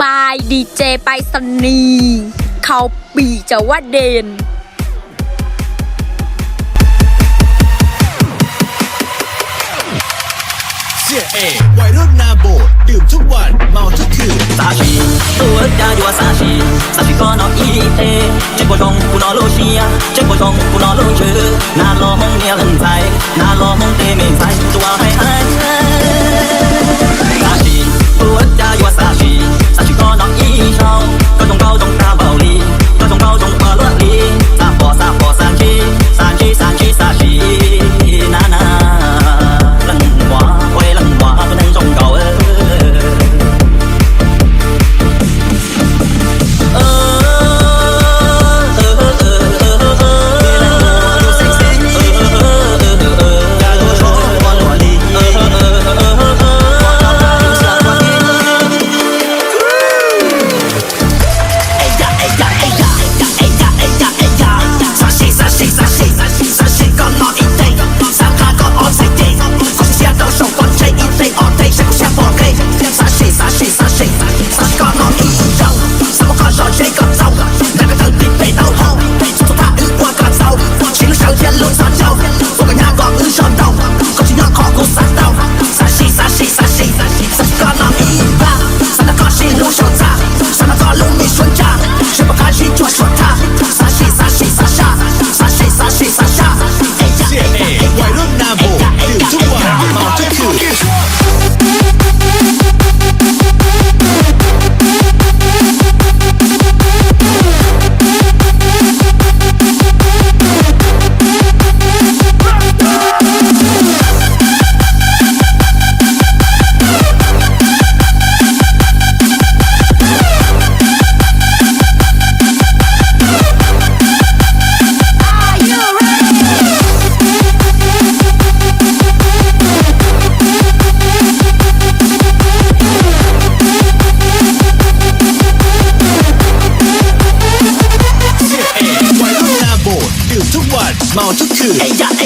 บายดีเจไปสนีเขาปีจะว่าเด่นเสียเอวัยรุ่นนาโบ ดื่มทุกวัน เมาทุกคืนซาชีตัวดาดัวซาชี 你就说他。 เมาทุกคืนไอ้ยะ